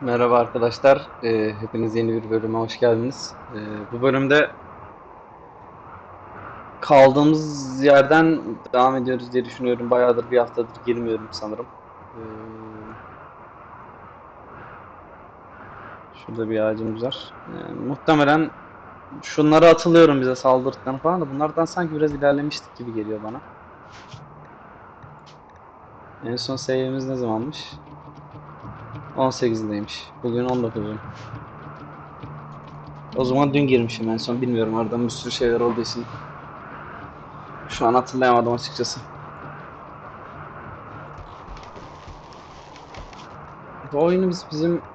Merhaba arkadaşlar, Ee, hepiniz yeni bir bölüme hoş geldiniz. Ee, bu bölümde kaldığımız yerden devam ediyoruz diye düşünüyorum. Bayağıdır bir haftadır girmiyorum sanırım. Ee, şurada bir ağacımız var. Ee, muhtemelen şunlara atılıyorum bize saldırdıklarını falan da bunlardan sanki biraz ilerlemiştik gibi geliyor bana. En son save'imiz ne zamanmış? 18'indeymiş. Bugün 19'u. O zaman dün girmişim en son. Bilmiyorum aradan bir sürü şeyler olduğu için. Şu an hatırlayamadım açıkçası. Bu oyunu biz bizim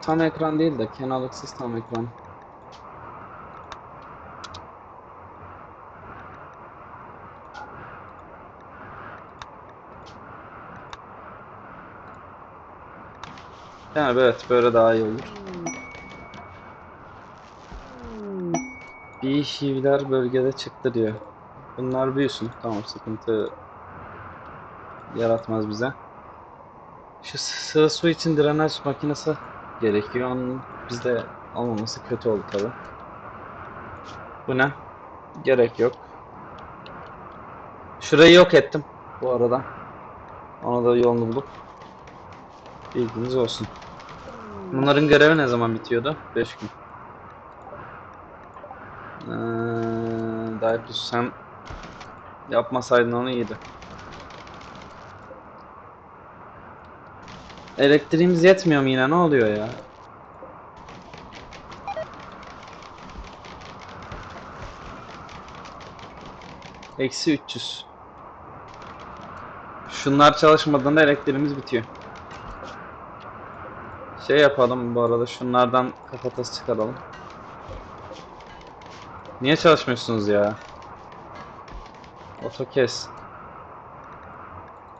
tam ekran değil de kenarlıksız tam ekran. Yani evet böyle daha iyi olur. Bir şivler bölgede çıktı diyor. Bunlar büyüsün. Tamam sıkıntı yaratmaz bize. Şu sığ su için drenaj makinesi gerekiyor. Onun bizde olmaması kötü oldu tabi. Bu ne? Gerek yok. Şurayı yok ettim bu arada. Ona da yolunu bulup bilginiz olsun. Bunların görevi ne zaman bitiyordu? 5 gün. Ee, Darius sen yapmasaydın onu iyiydi. Elektriğimiz yetmiyor mu yine? Ne oluyor ya? Eksi 300. Şunlar çalışmadığında elektriğimiz bitiyor. Şey yapalım bu arada şunlardan kafatası çıkaralım. Niye çalışmıyorsunuz ya? Oto kes.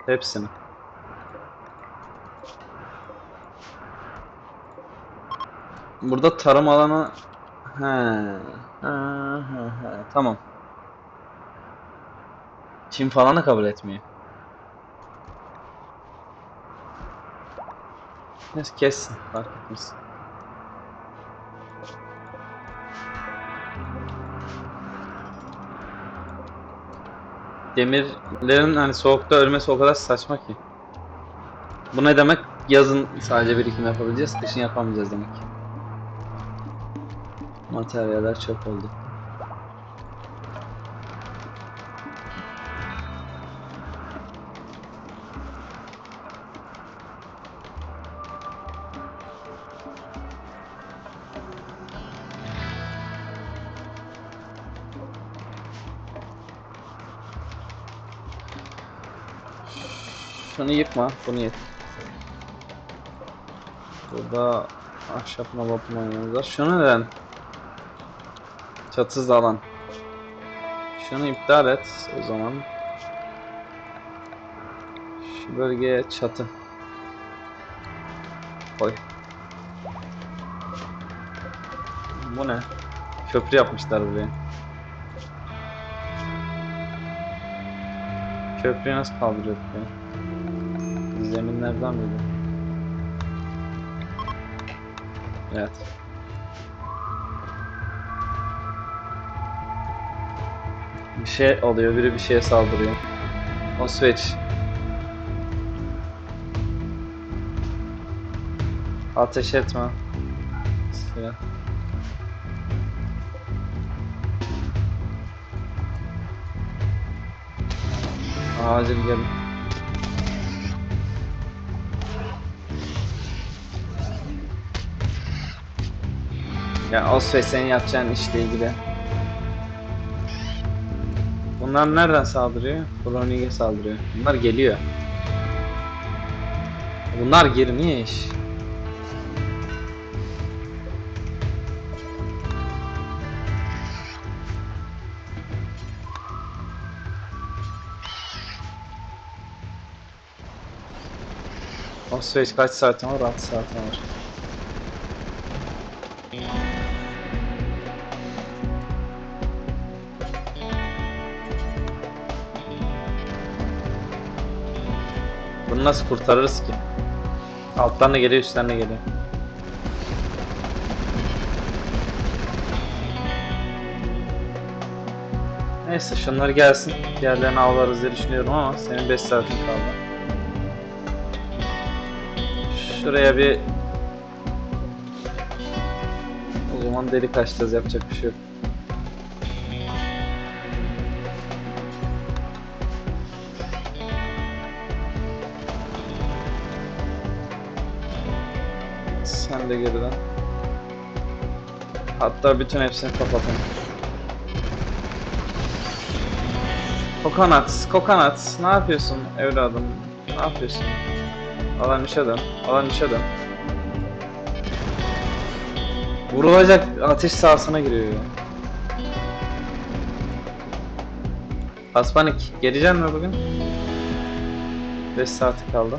Hepsini. Burada tarım alanı he. Ha. Tamam. Çin falan da kabul etmiyor. Neyse kessin fark etmez. Demirlerin hani soğukta ölmesi o kadar saçma ki. Bu ne demek? Yazın sadece birikim yapabileceğiz, kışın yapamayacağız demek. Materyaller çöp oldu. Şunu yıkma, bunu yık. Burada ahşap mayonez var. Şunu neden? Çatısız alan. Şunu iptal et o zaman. Şu bölgeye çatı. Koy. Bu ne? Köprü yapmışlar buraya. Köprüyü nasıl kaldırıyorduk ya? Zeminlerden miydi? Evet. Bir şey oluyor, biri bir şeye saldırıyor. O switch. Ateş etme. Silah. Acil gelin. Ya o süreç senin yapacağın işle ilgili. Bunlar nereden saldırıyor? Kronik'e saldırıyor. Bunlar geliyor. Bunlar girmiş. O süreç kaç saatin var? 6 saatin var. Bunu nasıl kurtarırız ki? Alttan da geliyor, üstten de geliyor. Neyse şunlar gelsin. Diğerlerini avlarız diye düşünüyorum ama senin 5 saatin kaldı. Şuraya bir o zaman delik açacağız yapacak bir şey yok. Hatta bütün hepsini kapatın. Kokonat, kokonat. Ne yapıyorsun evladım? Ne yapıyorsun? Alan işe dön. Alan işe dön. Vurulacak ateş sahasına giriyor ya. Paspanik, geleceksin mi bugün? 5 saati kaldı.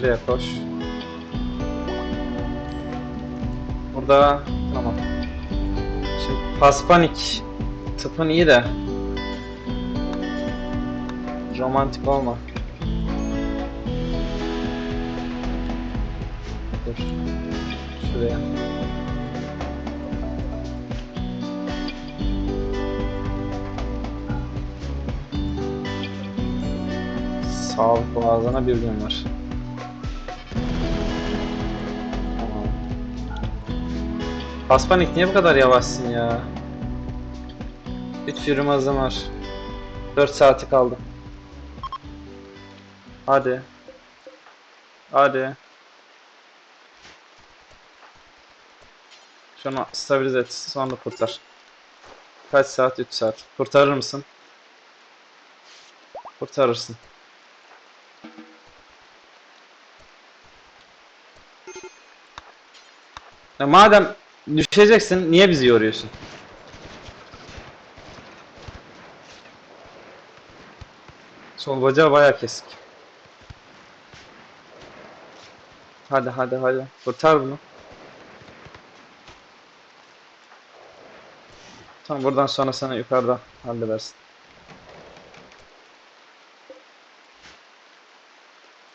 Şuraya koş. Burada tamam. Şimdi Paspanik tıpın iyi de romantik olma. Dur. Şuraya. Sağlık boğazına bir gün var. Paspanik niye bu kadar yavaşsın ya? 3 yürüme hızım var. 4 saati kaldı. Hadi. Hadi. Şunu stabilize et. Sonra kurtar. Kaç saat? 3 saat. Kurtarır mısın? Kurtarırsın. Ya madem düşeceksin niye bizi yoruyorsun? Sol bacağı bayağı kesik. Hadi hadi hadi. Kurtar bunu. Tamam buradan sonra sana yukarıda halledersin.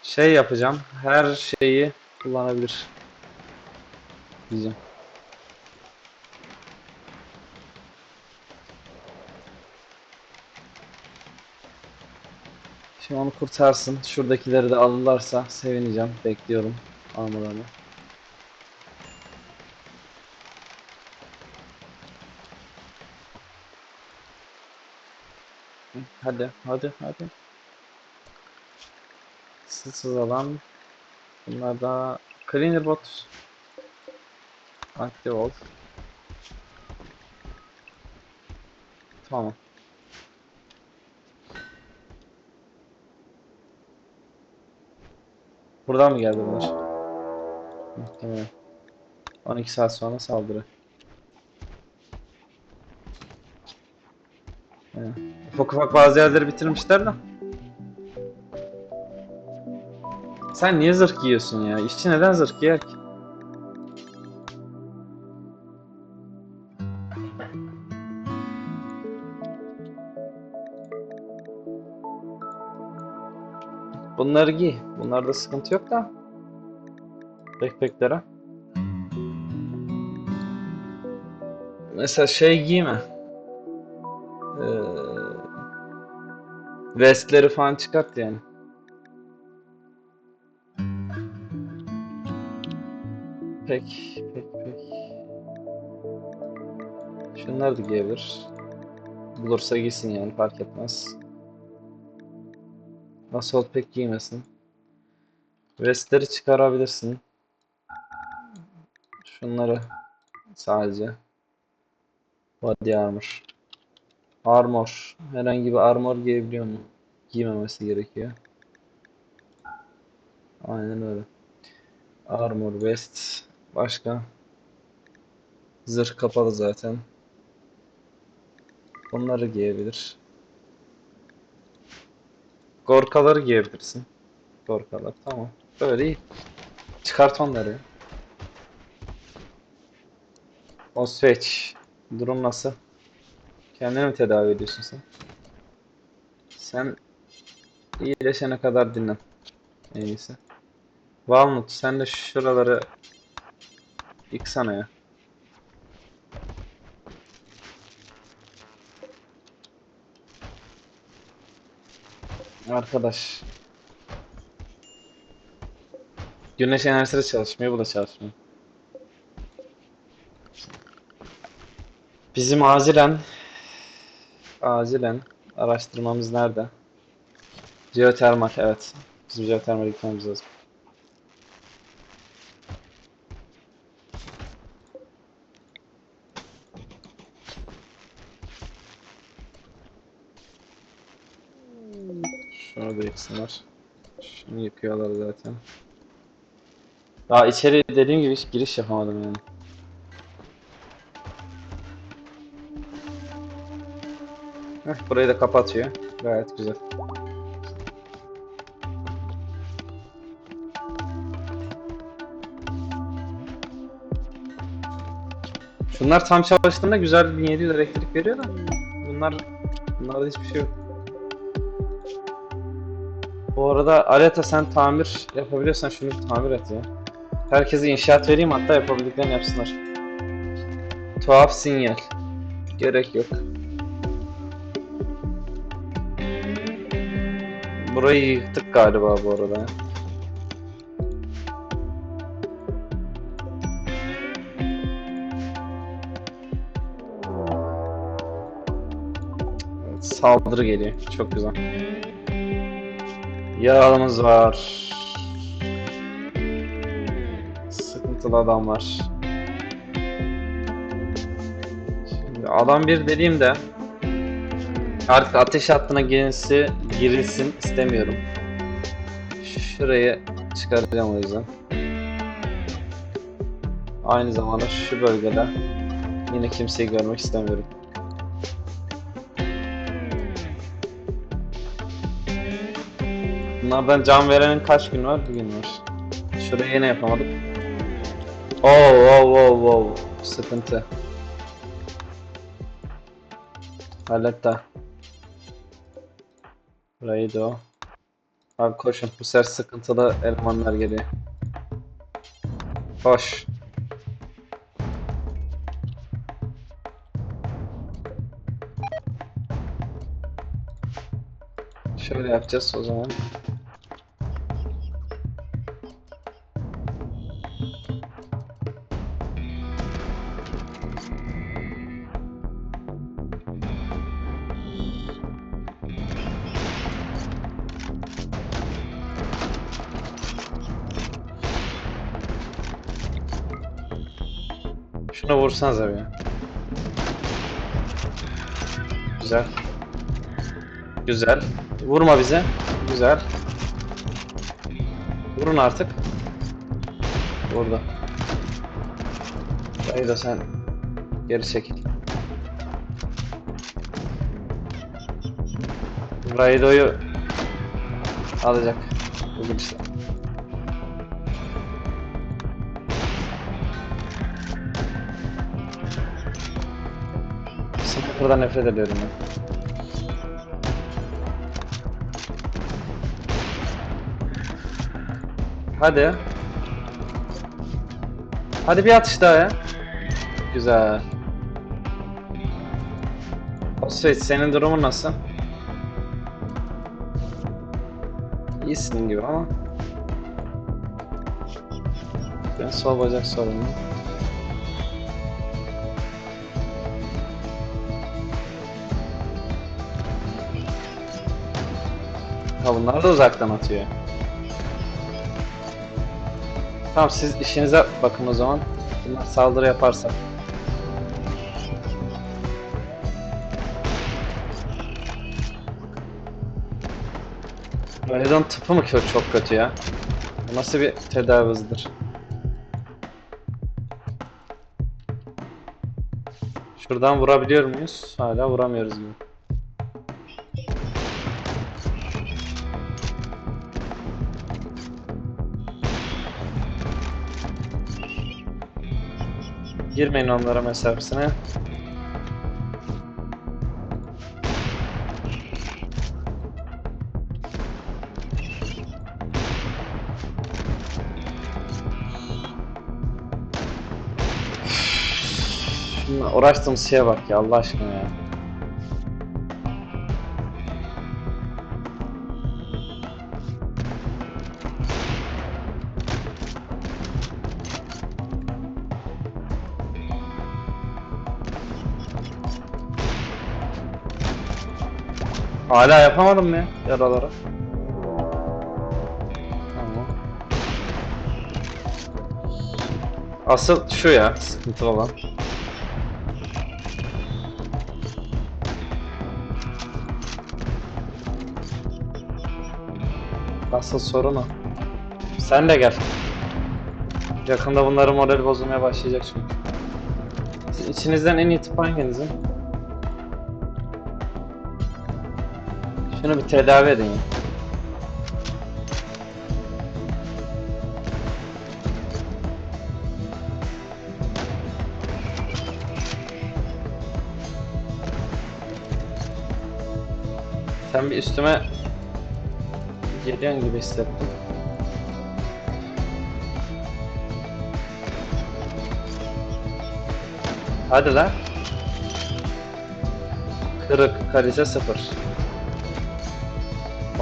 Şey yapacağım. Her şeyi kullanabilir. Diyeceğim. Şimdi onu kurtarsın. Şuradakileri de alırlarsa sevineceğim. Bekliyorum almalarını. Hadi, hadi, hadi. Sızsız alan. Bunlar da Cleaner bot. Aktif ol. Tamam. Buradan mı geldi bunlar? Muhtemelen. 12 saat sonra saldırı. He. Ufak ufak bazı yerleri bitirmişler de. Sen niye zırh giyiyorsun ya? İşçi neden zırh giyer ki? Bunları giy. Bunlarda sıkıntı yok da. Backpacklere. Mesela şey giyme. Ee, vestleri falan çıkart yani. Pek, pek, pek. Şunları da giyebilir. Bulursa giysin yani fark etmez. Assault pek giymesin. Vestleri çıkarabilirsin. Şunları sadece. Body armor. Armor. Herhangi bir armor giyebiliyor mu? Giymemesi gerekiyor. Aynen öyle. Armor, vest. Başka? Zırh kapalı zaten. Bunları giyebilir. Gorkaları giyebilirsin. Korkalar tamam. Böyle iyi. Çıkart onları. Osveç. Durum nasıl? Kendini mi tedavi ediyorsun sen? Sen iyileşene kadar dinlen. En iyisi. Valmut sen de şuraları yıksana ya. Arkadaş. Güneş enerjisi çalışmıyor, bu da çalışmıyor. Bizim acilen acilen araştırmamız nerede? Jeotermal, evet. Bizim jeotermale gitmemiz lazım. Yıksınlar. Şunu yıkıyorlar zaten. Daha içeri dediğim gibi hiç giriş yapamadım yani. Heh, burayı da kapatıyor. Gayet güzel. Şunlar tam çalıştığında güzel 1700 elektrik veriyor da bunlar bunlarda hiçbir şey yok. Bu arada Aleta sen tamir yapabiliyorsan şunu tamir et ya. Herkese inşaat vereyim hatta yapabildiklerini yapsınlar. Tuhaf sinyal. Gerek yok. Burayı yıktık galiba bu arada. ya. Saldırı geliyor. Çok güzel. Yaralımız var. Sıkıntılı adam var. Şimdi adam bir dediğimde artık ateş hattına girilsi, girilsin istemiyorum. Şurayı çıkaracağım o yüzden. Aynı zamanda şu bölgede yine kimseyi görmek istemiyorum. Bunlardan can verenin kaç gün var? Bir gün var. Şurayı yine yapamadık. Oo, oo, oo, oo. Sıkıntı. Halletti. Burayı da o. Abi koşun. Bu sefer sıkıntılı elemanlar geliyor. Koş. Şöyle yapacağız o zaman. Şuna vursanız abi. Güzel. Güzel. Vurma bize. Güzel. Vurun artık. Burada. Dayı da sen geri çekil. Raido'yu alacak. Bu gidişle. Sniper'dan nefret ediyorum ben. Hadi. Hadi bir atış daha ya. Güzel. Osveç senin durumun nasıl? İyisin gibi ama. Ben sol bacak sorunu. Ha bunlar da uzaktan atıyor. Tamam siz işinize bakın o zaman. Bunlar saldırı yaparsa. Raidon tıpı mı kö- çok kötü ya? Bu nasıl bir tedavi hızıdır? Şuradan vurabiliyor muyuz? Hala vuramıyoruz gibi. Girmeyin onlara mesafesine. Şununla uğraştığımız şeye bak ya Allah aşkına ya. Hala yapamadım mı ya yaraları? Tamam. Asıl şu ya sıkıntı olan. Asıl sorun o. Sen de gel. Yakında bunların modeli bozulmaya başlayacak çünkü. Siz- İçinizden en iyi tip hanginizin? Şunu bir tedavi edin. Sen bir üstüme geliyorsun gibi hissettim. Hadi lan. Kırık, kalite sıfır.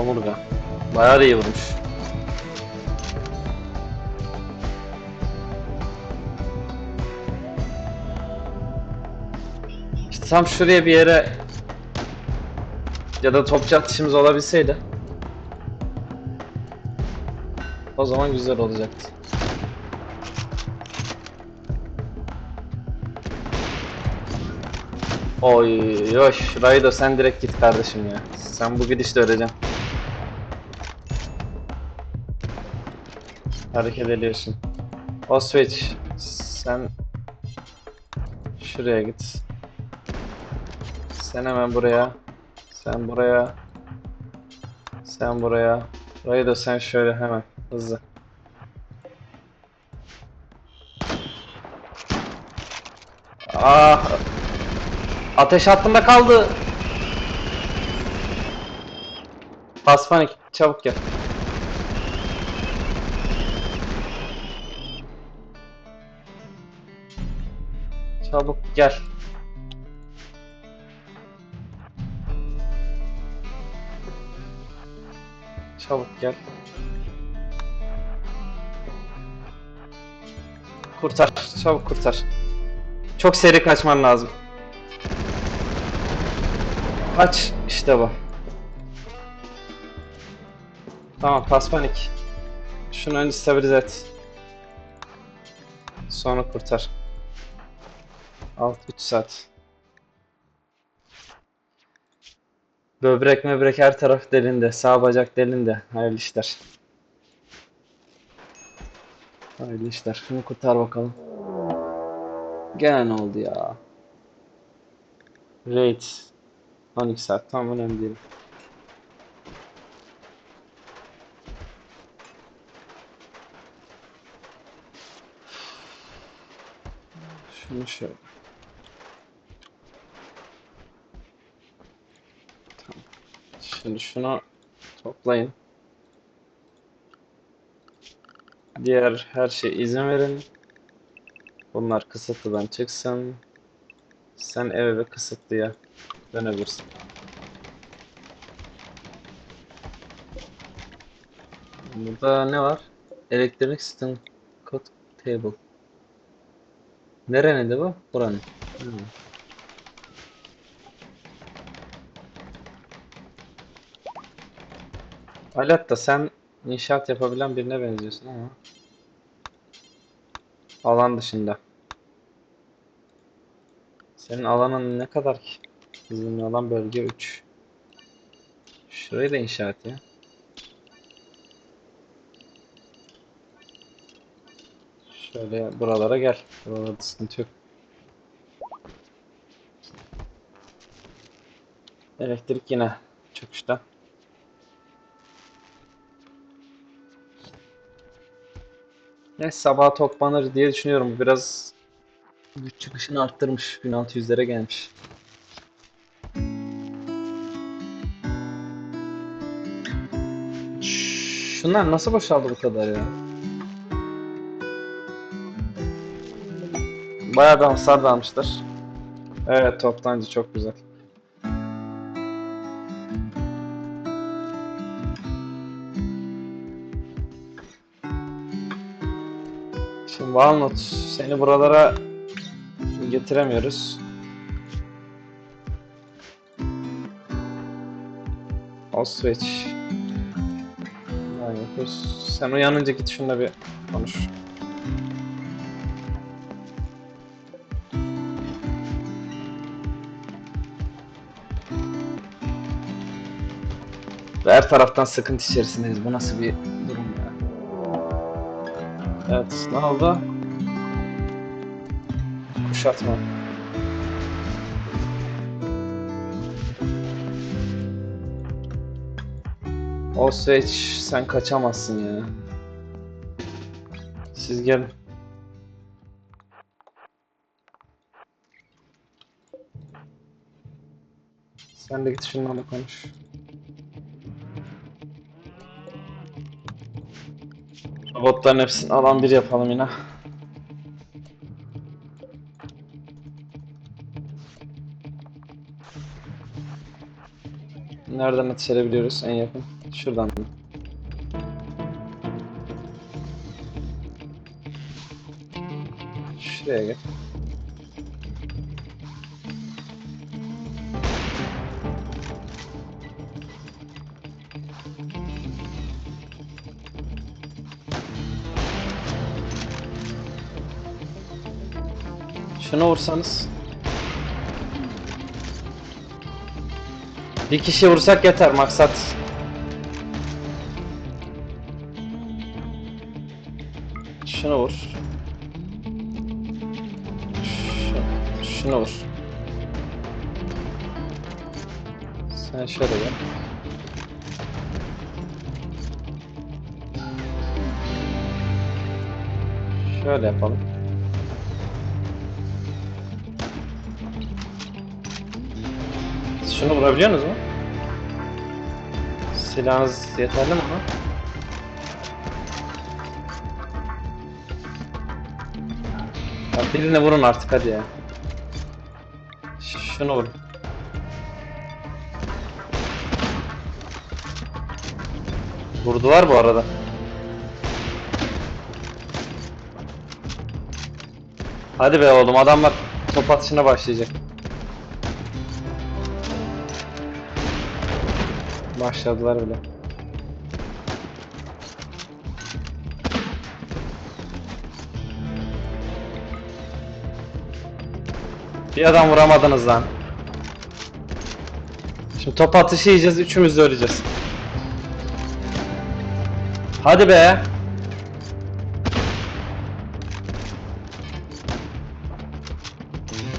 Omurga. Bayağı da iyi vurmuş. İşte tam şuraya bir yere ya da topçu atışımız olabilseydi o zaman güzel olacaktı. Oy oy Raido sen direkt git kardeşim ya. Sen bu gidişle öleceksin. Hareket ediyorsun. O switch sen şuraya git. Sen hemen buraya. Sen buraya. Sen buraya. Raido sen şöyle hemen hızlı. Ah Ateş hattında kaldı. Bas panik. Çabuk gel. Çabuk gel. Çabuk gel. Kurtar. Çabuk kurtar. Çok seri kaçman lazım. Aç işte bu. Tamam pas panik. Şunu önce stabilize et. Sonra kurtar. Alt 3 saat. Böbrek möbrek her taraf delinde. Sağ bacak delinde. Hayırlı işler. Hayırlı işler. Şunu kurtar bakalım. Gene ne oldu ya? Raid. 12 saat tam önemli değil. Şunu şöyle. Şimdi şunu toplayın. Diğer her şeye izin verin. Bunlar kısıtlıdan çıksın. Sen eve ve kısıtlıya dönebilirsin. Burada ne var? Elektrik sistem code table. Nereneydi bu? Buranın. Hmm. Alatta sen inşaat yapabilen birine benziyorsun ama alan dışında. Senin alanın ne kadar ki? Bizim alan bölge 3. Şurayı da inşaat ya. Şöyle buralara gel. Buralarda sıkıntı yok. Elektrik yine çöküşte. Ne sabah toplanır diye düşünüyorum. Biraz Güç çıkışını arttırmış. 1600'lere gelmiş. Şunlar nasıl boşaldı bu kadar ya? Bayağı bir hasar da almışlar. Evet toptancı çok güzel. Walnut seni buralara getiremiyoruz. Auschwitz. Yani. Sen uyanınca git şununla bir konuş. Her taraftan sıkıntı içerisindeyiz. Bu nasıl bir? Evet, oldu? Kuşatma. Osveç, sen kaçamazsın ya. Siz gelin. Sen de git şunlarla konuş. Robotların hepsini alan bir yapalım yine. Nereden ateş en yakın? Şuradan mı? Şuraya gel. Şunu vursanız. Bir kişi vursak yeter maksat. Şunu vur. Şu, şunu vur. Sen şöyle gel. Şöyle yapalım. Şunu vurabiliyorsunuz mu? Silahınız yeterli mi ona? Ya birine vurun artık hadi ya. Ş- Şunu vurun. Vurdular bu arada. Hadi be oğlum adamlar top atışına başlayacak. Başladılar bile. Bir adam vuramadınız lan. Şimdi top atışı yiyeceğiz, üçümüz de öleceğiz. Hadi be.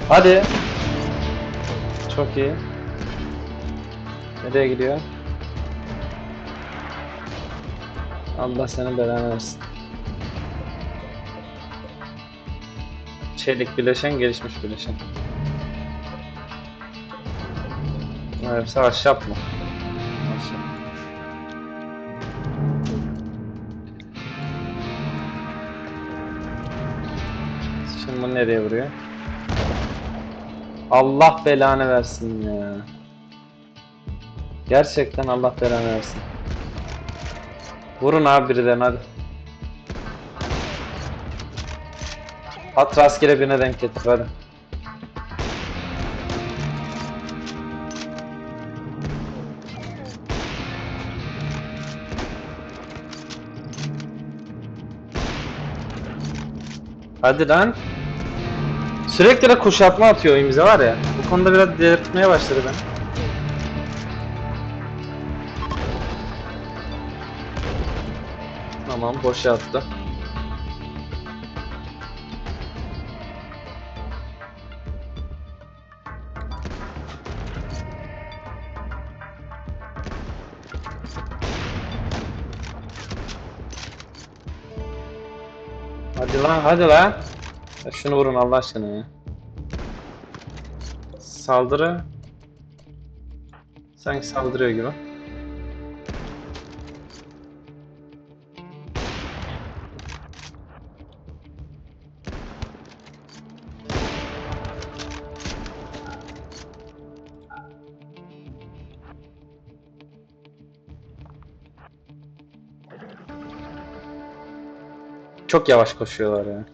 Hadi. Çok iyi. Nereye gidiyor? Allah senin belanı versin. Çelik bileşen, gelişmiş bileşen. Yapma. Ahşap. Şimdi bu nereye vuruyor? Allah belanı versin ya. Gerçekten Allah belanı versin. Vurun abi birilerine hadi. At rastgele birine denk getir hadi. Hadi lan. Sürekli de kuşatma atıyor bize var ya. Bu konuda biraz delirtmeye başladı ben. Tamam boşalttı. Hadi lan hadi lan. Ya şunu vurun Allah aşkına ya. Saldırı. Sanki saldırıyor gibi. Çok yavaş koşuyorlar ya.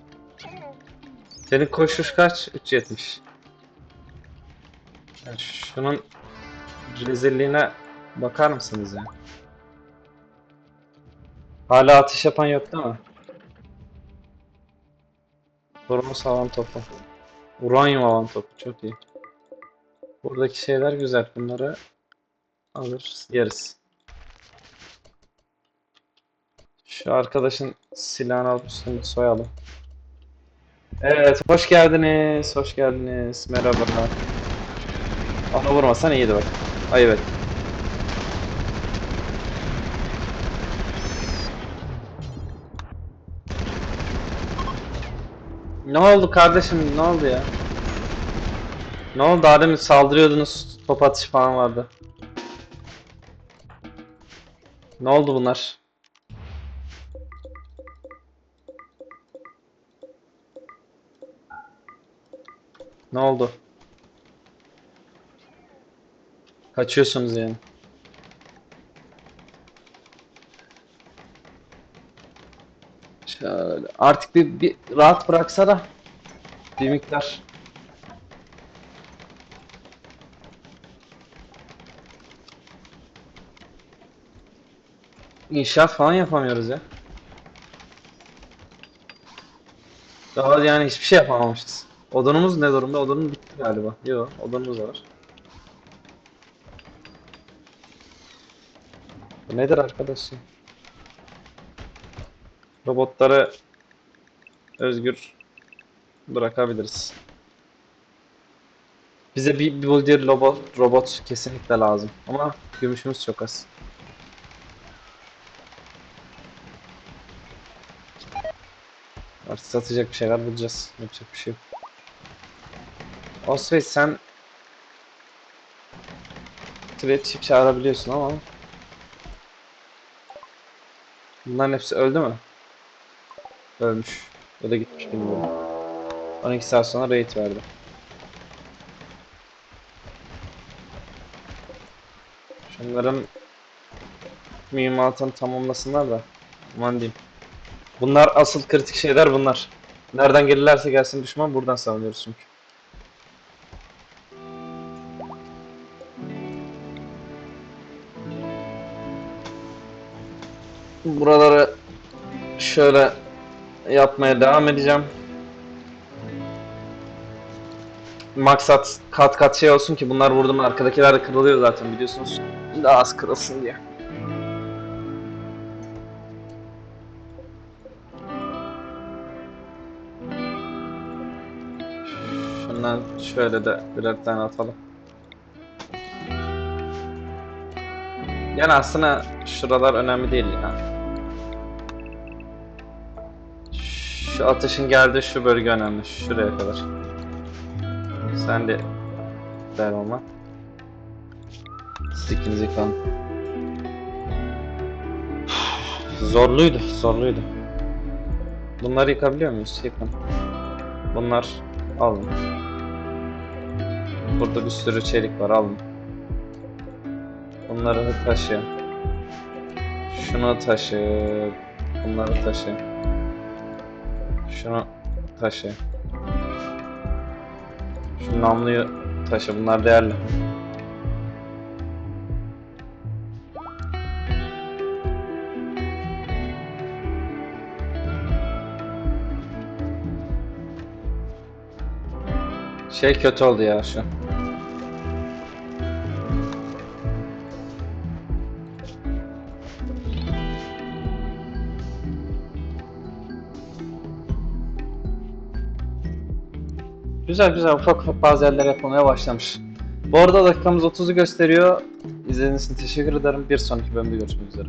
Senin koşuş kaç? 3.70. Ya şunun rezilliğine bakar mısınız ya? Hala atış yapan yok değil mi? Bronz havan topu. Uranyum havan topu çok iyi. Buradaki şeyler güzel. Bunları alır yeriz. Şu arkadaşın silahını alıp üstüne bir soyalım. Evet, hoş geldiniz, hoş geldiniz. Merhabalar. Ona vurmasan iyiydi bak. Ay evet. Ne oldu kardeşim? Ne oldu ya? Ne oldu? Daha demin saldırıyordunuz. Top atışı falan vardı. Ne oldu bunlar? Ne oldu? Kaçıyorsunuz yani. Şöyle. Artık bir, bir rahat bıraksa da bir miktar. İnşaat falan yapamıyoruz ya. Daha yani hiçbir şey yapamamışız. Odunumuz ne durumda? Odunum bitti galiba. Yok, odunumuz var. Bu nedir arkadaşım? Robotları özgür bırakabiliriz. Bize bir builder robot, robot kesinlikle lazım. Ama gümüşümüz çok az. Artık satacak bir şeyler bulacağız. Yapacak bir şey yok. Oswey sen Trade chip çağırabiliyorsun ama Bunların hepsi öldü mü? Ölmüş. Ya da gitmiş bilmiyorum. 12 saat sonra raid verdi. Şunların mühimmatını tamamlasınlar da. Aman diyeyim. Bunlar asıl kritik şeyler bunlar. Nereden gelirlerse gelsin düşman buradan savunuyoruz çünkü. Buraları şöyle yapmaya devam edeceğim. Maksat kat kat şey olsun ki bunlar vurdum arkadakiler de kırılıyor zaten biliyorsunuz. Daha az kırılsın diye. Şundan şöyle de birer tane atalım. Yani aslında şuralar önemli değil ya. Şu atışın geldiği şu bölge önemli. Şuraya kadar. Sen de der olma. Siz ikiniz yıkan. Zorluydu, zorluydu. Bunları yıkabiliyor muyuz? Yıkın. Bunlar alın. Burada bir sürü çelik var alın. Bunları taşı. Şunu taşı. Bunları taşı. Şunu taşı. Şu namluyu taşı. Bunlar değerli. Şey kötü oldu ya şu. Güzel güzel ufak ufak bazı yerler yapılmaya başlamış. Bu arada dakikamız 30'u gösteriyor. İzlediğiniz için teşekkür ederim. Bir sonraki bölümde görüşmek üzere.